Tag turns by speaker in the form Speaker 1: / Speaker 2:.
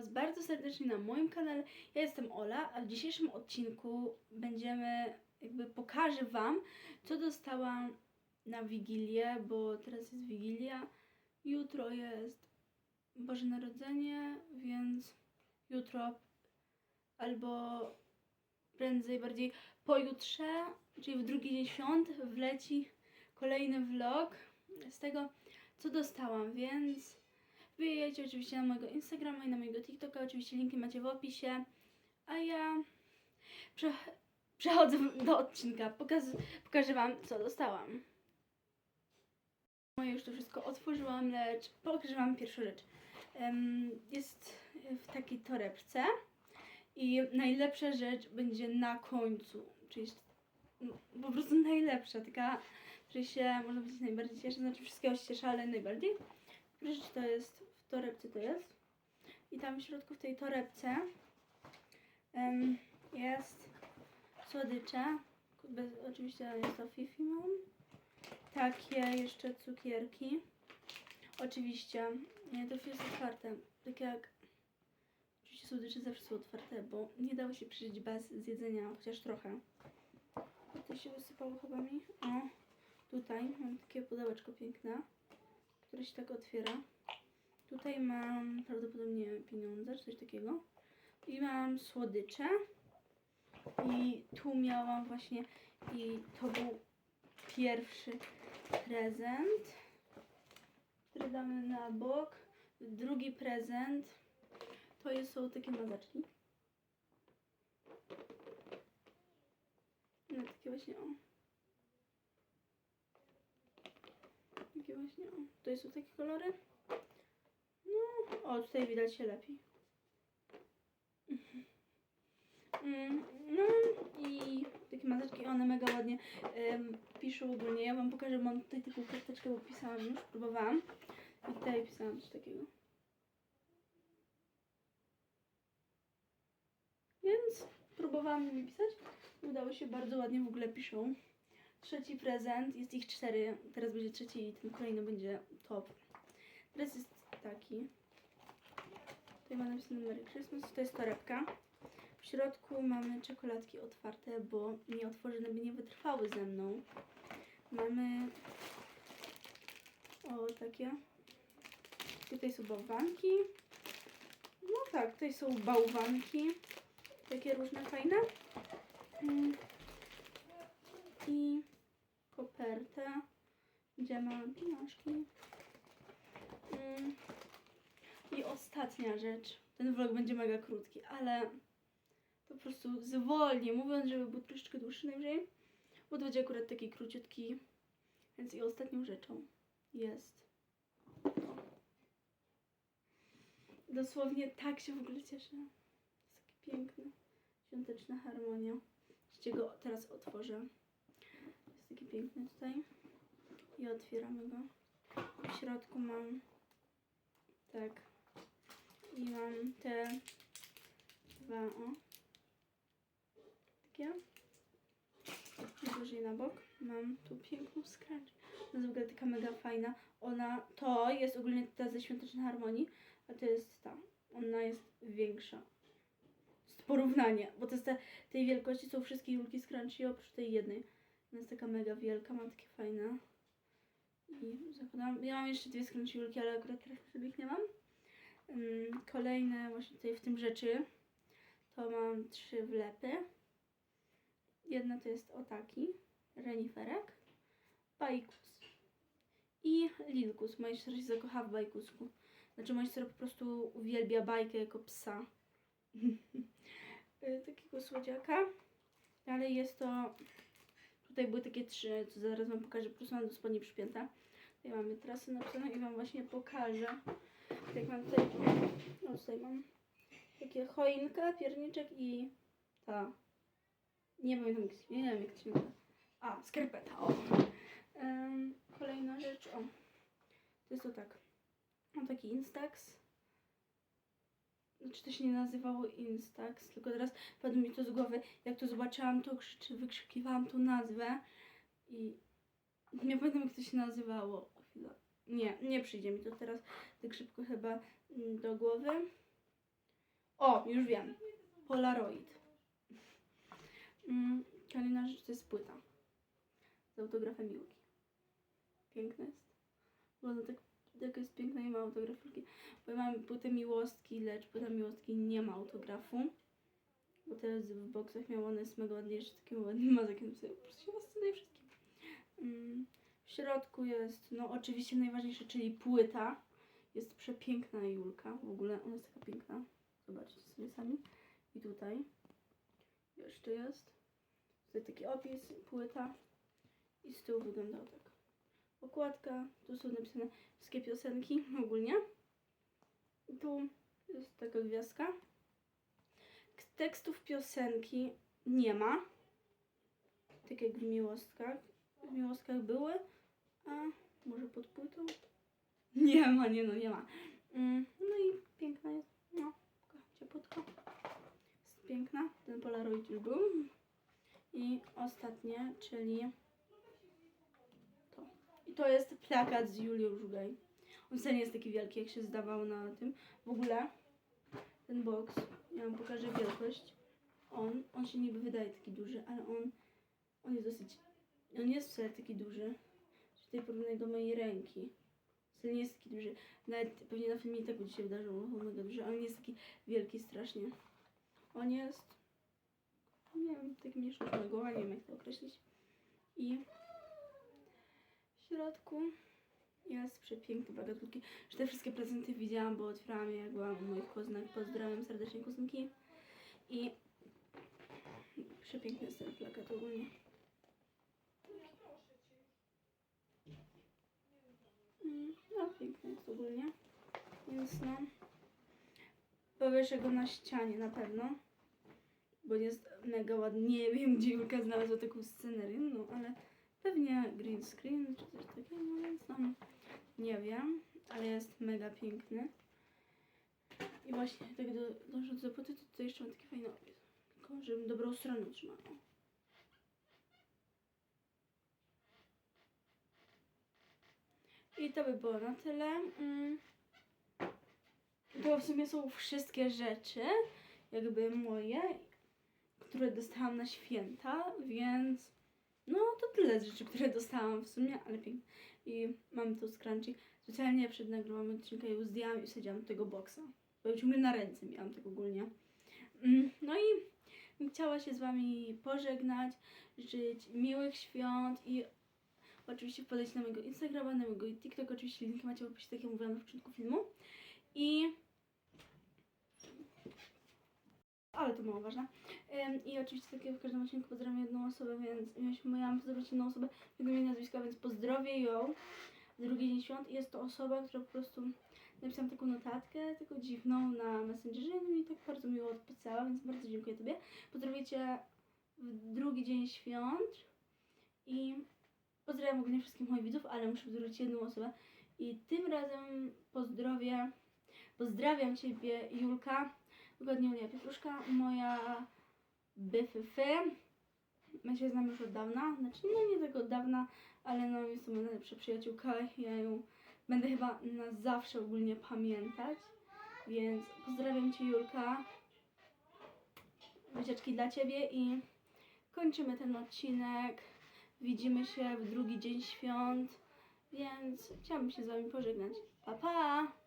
Speaker 1: Was bardzo serdecznie na moim kanale. Ja jestem Ola, a w dzisiejszym odcinku będziemy, jakby pokażę Wam, co dostałam na Wigilię, bo teraz jest Wigilia, jutro jest Boże Narodzenie, więc jutro albo prędzej, bardziej pojutrze, czyli w drugi dzień wleci kolejny vlog z tego, co dostałam, więc wbijajcie oczywiście na mojego Instagrama i na mojego TikToka, oczywiście linki macie w opisie, a ja prze, przechodzę do odcinka, Pokaz, pokażę Wam, co dostałam. No już to wszystko otworzyłam, lecz pokażę Wam pierwszą rzecz. Em, jest w takiej torebce i najlepsza rzecz będzie na końcu, czyli no, po prostu najlepsza, taka, że się można powiedzieć najbardziej cieszę, znaczy wszystkiego się cieszę, ale najbardziej. Rzecz to jest, torebce to jest i tam w środku w tej torebce em, jest słodycze, bez, oczywiście jest to Fifi mam, takie jeszcze cukierki, oczywiście, nie, to jest otwarte, tak jak Oczywiście słodycze zawsze są otwarte, bo nie dało się przeżyć bez zjedzenia, chociaż trochę. To się wysypało chyba mi. O, tutaj mam takie pudełeczko piękne, które się tak otwiera. Tutaj mam prawdopodobnie pieniądze, czy coś takiego. I mam słodycze. I tu miałam właśnie, i to był pierwszy prezent, który damy na bok. Drugi prezent to są takie mazaczki. No takie właśnie o. Takie właśnie o. Tutaj są takie kolory. O tutaj widać się lepiej. Mm, No i takie mazaczki, one mega ładnie em, piszą ogólnie. Ja wam pokażę, mam tutaj taką karteczkę, bo pisałam już, próbowałam. I tutaj pisałam coś takiego. Więc próbowałam nimi pisać. Udało się bardzo ładnie, w ogóle piszą. Trzeci prezent, jest ich cztery. Teraz będzie trzeci i ten kolejny będzie top. Teraz jest taki. Tutaj ma napisane Merry Christmas. To jest torebka. W środku mamy czekoladki otwarte, bo nie otworzone by nie wytrwały ze mną. Mamy o takie. Tutaj są bałwanki. No tak, tutaj są bałwanki takie różne fajne. Mm. I kopertę, gdzie mam pieniążki. Mm. I ostatnia rzecz. Ten vlog będzie mega krótki, ale po prostu zwolnię, mówiąc, żeby był troszeczkę dłuższy najwyżej. Bo to będzie akurat taki króciutki. Więc i ostatnią rzeczą jest. Dosłownie tak się w ogóle cieszę. Jest taki piękny świąteczna harmonia. Jeszcze go teraz otworzę. Jest taki piękny tutaj. I otwieramy go. W środku mam tak. I mam te dwa o. Takie. Najwyżej na bok. Mam tu piękną scratch. Ona jest w ogóle taka mega fajna. Ona, to jest ogólnie ta ze świątecznej harmonii, a to jest ta. Ona jest większa jest porównanie, bo to jest te, tej wielkości są wszystkie julki Crunchy oprócz tej jednej. Ona jest taka mega wielka, mam takie fajne. I zakładam, ja mam jeszcze dwie julki, ale akurat teraz sobie ich nie mam. Kolejne właśnie tutaj w tym rzeczy to mam trzy wlepy. Jedna to jest o taki, reniferek, bajkus i lilkus. Moja siostra się zakocha w bajkusku. Znaczy moja siostra po prostu uwielbia bajkę jako psa. Y, takiego słodziaka. Dalej jest to. Tutaj były takie trzy, co zaraz Wam pokażę. Po prostu mam do spodni przypięte. Tutaj mamy trasy napisane i Wam właśnie pokażę. Tak mam tutaj. No tutaj mam takie choinka, pierniczek i ta. Nie pamiętam, jak się- nie wiem jak się. A, skarpeta, o. Ym, kolejna rzecz, o. To jest to tak. Mam taki Instax znaczy to się nie nazywało Instax, tylko teraz padło mi to z głowy. Jak to zobaczyłam, to krzyczy, wykrzykiwałam tą nazwę i nie pamiętam jak to się nazywało. Nie, nie przyjdzie mi to teraz tak szybko chyba mm, do głowy. O, już wiem. Polaroid. Mm, Kalina rzecz to jest płyta. Z autografem Miłki. Piękna jest. Ona tak, taka jest piękna i ma autograf Julki. Bo ja mam płytę Miłostki, lecz płyta Miłostki nie ma autografu. Bo teraz w boksach miał one jest mega ładniejsze, takim ładnym mazakiem. Sobie po prostu się fascynuje wszystkim. Mm, w środku jest, no oczywiście najważniejsze, czyli płyta. Jest przepiękna Julka. W ogóle ona jest taka piękna. Zobaczcie sobie sami. I tutaj jeszcze jest. Tutaj taki opis, płyta. I z tyłu wygląda tak. Okładka. Tu są napisane wszystkie piosenki ogólnie. I tu jest taka gwiazdka. Tekstów piosenki nie ma. Tak jak w miłostkach. W miłostkach były. A może pod płytą? Nie ma, nie no, nie ma. Mm, No i piękna jest. No, taka ciepłutka. Jest piękna. Ten Polaroid już był. I ostatnie, czyli to. I to jest plakat z Julią Żugaj. On wcale nie jest taki wielki, jak się zdawał na tym. W ogóle ten box, ja wam pokażę wielkość. On, on się niby wydaje taki duży, ale on, on jest dosyć, on nie jest wcale taki duży. Tutaj porównaj do mojej ręki. Wcale nie jest taki duży. Nawet pewnie na filmie tak ci się wydarzyło, on mega duży, ale nie jest taki wielki strasznie. On jest, nie wiem, taki głowa, nie wiem jak to określić. I w środku jest przepiękny plakat Julki. Że te wszystkie prezenty widziałam, bo otwierałam je jak byłam u moich kuzynek. Pozdrawiam serdecznie kuzynki. I przepiękny jest ten plakat ogólnie. Mm, No, piękny jest ogólnie. Więc no. Powieszę go na ścianie na pewno. Bo jest mega ładny. Nie wiem, gdzie Julka znalazła taką scenerię, no ale pewnie green screen czy coś takiego, no więc no, nie wiem, ale jest mega piękny. I właśnie, tak do, dążąc do płyty, to jeszcze mam taki fajny opis. Tylko, żebym dobrą stronę trzymała. I to by było na tyle. Mm. To w sumie są wszystkie rzeczy, jakby moje, które dostałam na święta, więc no to tyle z rzeczy, które dostałam w sumie, ale pięknie. I mam tu scrunchie. Specjalnie przed nagrywaniem odcinka ją zdjęłam i wsadziłam tego boksa. Bo już mnie na ręce miałam tak ogólnie. Mm, No i chciała się z wami pożegnać, życzyć miłych świąt i oczywiście wpadać na mojego Instagrama, na mojego TikTok. Oczywiście linki macie w opisie, tak jak mówiłam na początku filmu. I ale to mało ważne. I oczywiście tak jak w każdym odcinku pozdrawiam jedną osobę, więc miałam pozdrowić jedną osobę, tego imię nazwiska, więc pozdrowię ją w drugi dzień świąt. I Jest to osoba, która po prostu napisałam taką notatkę, taką dziwną na Messengerze no i tak bardzo miło odpisała, więc bardzo dziękuję Tobie. Pozdrowię Cię w drugi dzień świąt i pozdrawiam ogólnie wszystkich moich widzów, ale muszę pozdrowić jedną osobę. I tym razem pozdrowię, pozdrawiam Ciebie Julka, dokładnie Julia Pietruszka, moja BFF. My się znamy już od dawna, znaczy no nie tak od dawna, ale no jest to moja najlepsza przyjaciółka. Ja ją będę chyba na zawsze ogólnie pamiętać. Więc pozdrawiam Cię Julka. Wycieczki dla Ciebie i kończymy ten odcinek. Widzimy się w drugi dzień świąt, więc chciałabym się z Wami pożegnać. Pa, pa!